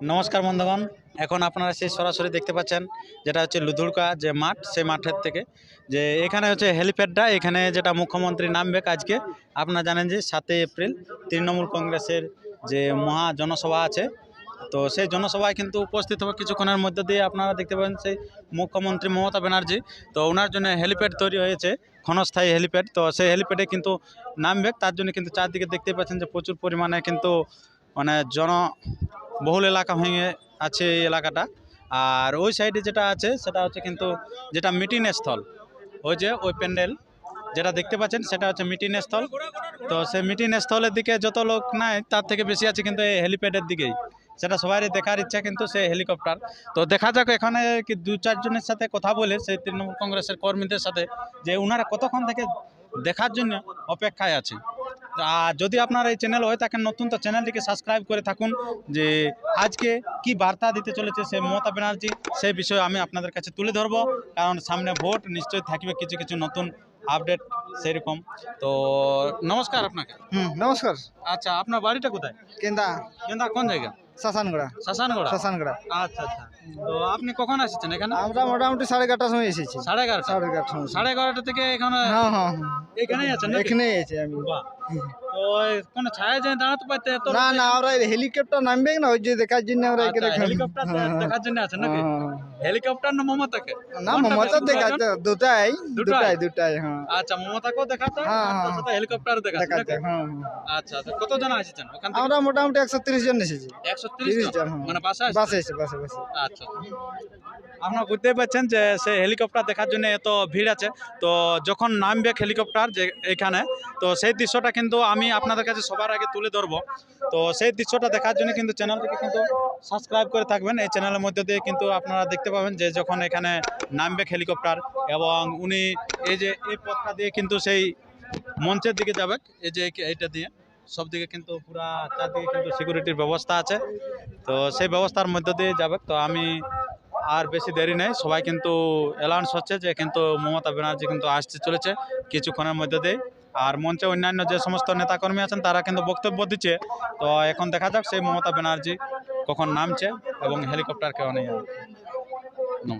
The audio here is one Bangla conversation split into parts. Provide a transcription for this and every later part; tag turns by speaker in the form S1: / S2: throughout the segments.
S1: নমস্কার বন্ধুগণ, এখন আপনারা সেই সরাসরি দেখতে পাচ্ছেন যেটা হচ্ছে লুধুরকা যে মাঠ, সেই মাঠের থেকে। যে এখানে হচ্ছে হেলিপ্যাডটা, এখানে যেটা মুখ্যমন্ত্রী নামবে আজকে আপনারা জানেন যে সাতই এপ্রিল তৃণমূল কংগ্রেসের যে মহা জনসভা আছে। তো সেই জনসভায় কিন্তু উপস্থিত হবে কিছুক্ষণের মধ্যে দিয়ে আপনারা দেখতে পাবেন সেই মুখ্যমন্ত্রী মমতা ব্যানার্জি। তো ওনার জন্য হেলিপ্যাড তৈরি হয়েছে, ক্ষণস্থায়ী হেলিপ্যাড। তো সেই হেলিপ্যাডে কিন্তু নামবে, তার জন্য কিন্তু চারদিকে দেখতে পাচ্ছেন যে প্রচুর পরিমাণে কিন্তু মানে জন বহুল এলাকা হয়ে আছে এই এলাকাটা। আর ওই সাইডে যেটা আছে, সেটা হচ্ছে কিন্তু যেটা মিটিং স্থল। ওই যে ওই প্যান্ডেল, যেটা দেখতে পাচ্ছেন, সেটা হচ্ছে মিটিং স্থল। তো সেই মিটিং স্থলের দিকে যত লোক নাই, তার থেকে বেশি আছে কিন্তু এই হেলিপ্যাডের দিকেই। সেটা সবারই দেখার ইচ্ছা কিন্তু সেই হেলিকপ্টার। তো দেখা যাক এখানে কি দু চারজনের সাথে কথা বলে, সেই তৃণমূল কংগ্রেসের কর্মীদের সাথে যে ওনারা কতক্ষণ থেকে দেখার জন্য অপেক্ষায় আছে। আর যদি আপনার এই চ্যানেল হয়ে থাকেন নতুন তো চ্যানেলটিকে সাবস্ক্রাইব করে থাকুন যে আজকে কি বার্তা দিতে চলেছে সে মমতা ব্যানার্জি সেই বিষয়ে আমি আপনাদের কাছে তুলে ধরবো। কারণ সামনে ভোট, নিশ্চয়ই থাকবে কিছু কিছু নতুন আপডেট সেরকম। তো নমস্কার আপনাকে।
S2: হুম নমস্কার।
S1: আচ্ছা আপনার বাড়িটা কোথায়?
S2: কেন্দা।
S1: কেন্দা কোন জায়গা?
S2: শাসানগড়া।
S1: শাসানগড়া?
S2: শাসানগড়া।
S1: আচ্ছা আচ্ছা। তো আপনি কখন আসছেন এখানে?
S2: আমরা মোটামুটি সাড়ে এগারোটার সময় এসেছি।
S1: সাড়ে এগারোটা?
S2: সাড়ে এগারোটার সময়।
S1: সাড়ে এগারোটা থেকে এখানে
S2: হ্যাঁ হ্যাঁ
S1: এখানেই আছেন
S2: এখানেই আমি।
S1: তো কোনো ছায়া যায় দাঁড়াতে পারতে এত
S2: না না আমরা হেলিকপ্টার নামবে না ওই যে দেখার জন্য আমরা
S1: আচ্ছা,
S2: এখানে
S1: হেলিকপ্টার
S2: হ্যাঁ,
S1: দেখার জন্য নাকি?
S2: হ্যাঁ।
S1: হেলিকপ্টার না মমতাকে?
S2: না
S1: কোনটা
S2: মমতা দেখাতে দুটাই
S1: দুটাই?
S2: হ্যাঁ।
S1: আচ্ছা মমতাকেও দেখাতে আর। সাথে হেলিকপ্টার দেখাতে
S2: হ্যাঁ।
S1: আচ্ছা তো আসছেন ওখান থেকে?
S2: আমরা মোটামুটি একশো তিরিশ জন এসেছি।
S1: জন। মানে বাসা
S2: বাসে বাসে বাসে।
S1: আচ্ছা আপনারা বুঝতেই পারছেন যে সেই হেলিকপ্টার দেখার জন্য এত ভিড় আছে। তো যখন নামবে হেলিকপ্টার যে এখানে তো সেই দৃশ্যটা কিন্তু আমি আপনাদের কাছে সবার আগে তুলে ধরবো। তো সেই দৃশ্যটা দেখার জন্য কিন্তু চ্যানেলটিকে কিন্তু সাবস্ক্রাইব করে থাকবেন। এই চ্যানেলের মধ্যে দিয়ে কিন্তু আপনারা দেখতে পাবেন যে যখন এখানে নামবে হেলিকপ্টার এবং উনি এই যে এই পথটা দিয়ে কিন্তু সেই মঞ্চের দিকে যাবে, এই যে এইটা দিয়ে। সব দিকে কিন্তু পুরা চারদিকে কিন্তু সিকিউরিটির ব্যবস্থা আছে। তো সেই ব্যবস্থার মধ্য দিয়ে যাবে। তো আমি আর বেশি দেরি নেই। সবাই কিন্তু অ্যালাউন্স হচ্ছে যে কিন্তু মমতা ব্যানার্জি কিন্তু আসতে চলেছে কিছুক্ষণের মধ্যে দিয়ে। আর মঞ্চে অন্যান্য যে সমস্ত নেতাকর্মী আছেন, তারা কিন্তু বক্তব্য দিচ্ছে। তো এখন দেখা যাক, সেই মমতা ব্যানার্জি কখন নামছে এবং হেলিকপ্টার কেউ নেই
S3: দু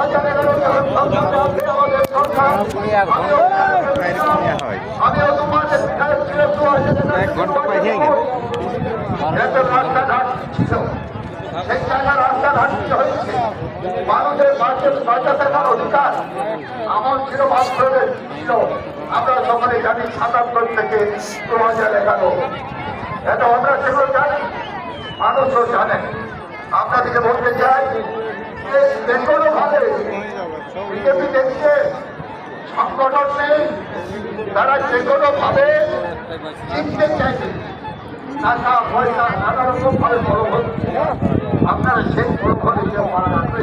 S3: হাজার এগারো এগারো এত রাস্তাঘাট ছিল সেই জায়গায় রাস্তাঘাট কি হয়েছে মানুষের বাঁচে থাকার অধিকার আমার ছিল বাস্তবের ছিল আমরা সকলে জানি সাতাত্তর থেকে দু হাজার এগারো এটা আমরা সেগুলো জানি মানুষও জানে আপনাদেরকে বলতে চাই যে যে কোনো ভাবে বিজেপি দেখছে সংগঠন নেই, তারা যে কোনো ভাবে চিনতে চাইছে টাকা পয়সা নানা রকম ভাবে বড় হচ্ছে। আপনারা সেই বড় করে যাবে